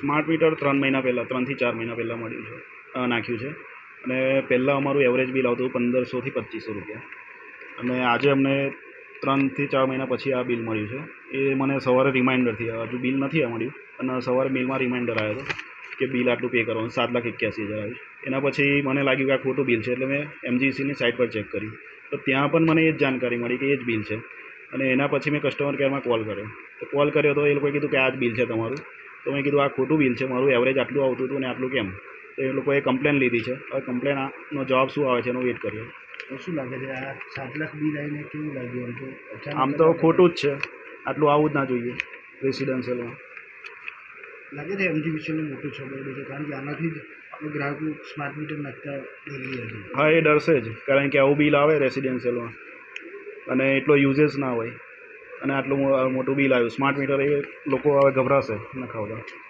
Smart meter ત્રણ મહિના પહેલાં, ત્રણથી ચાર મહિના પહેલાં મળ્યું છે નાખ્યું છે. અને પહેલાં અમારું એવરેજ બિલ આવતું પંદરસોથી પચીસો રૂપિયા. અને આજે અમને ત્રણથી ચાર મહિના પછી આ બિલ મળ્યું છે. એ મને સવારે રિમાઇન્ડરથી હજુ બિલ નથી મળ્યું. અને સવારે બિલમાં રિમાઇન્ડર આવ્યો હતો કે બિલ આટલું પે કરવાનું, સાત લાખ એક્યાસી હજાર આવ્યું. એના પછી મને લાગ્યું કે આ ખોટું બિલ છે, એટલે મેં એમજીસીની સાઇટ પર ચેક કર્યું તો ત્યાં પણ મને એ જ જાણકારી મળી કે એ જ બિલ છે. અને એના પછી મેં કસ્ટમર કેરમાં કોલ કર્યો. તો કોલ કર્યો તો એ લોકોએ કીધું કે આ જ બિલ છે તમારું. તો મેં કીધું આ ખોટું બિલ છે મારું એવરેજ આટલું આવતું હતું ને આટલું કેમ? તો એ લોકોએ કમ્પ્લેન લીધી છે. હવે કમ્પ્લેનનો જવાબ શું આવે છે એનો વેઇટ કરીએ. તો શું લાગે છે આ સાત લાખ બિલ આવીને કેવું લાગ્યું આમ તો? આમ તો ખોટું જ છે. આટલું આવું જ ના જોઈએ રેસિડેન્શિયલમાં લાગે છે એમજી વિશેનું મોટું છોકરું છે? કારણ કે આનાથી જ આપણે ગ્રાહકો સ્માર્ટ મીટર નાખતા ડરી હા એ ડરશે જ. કારણ કે આવું બિલ આવે રેસિડેન્શિયલમાં અને એટલો યુઝેસ ના હોય. અને આટલું મોટું બિલ આવ્યું. સ્માર્ટ મીટર એ લોકો હવે ગભરાશે. નખાવતા.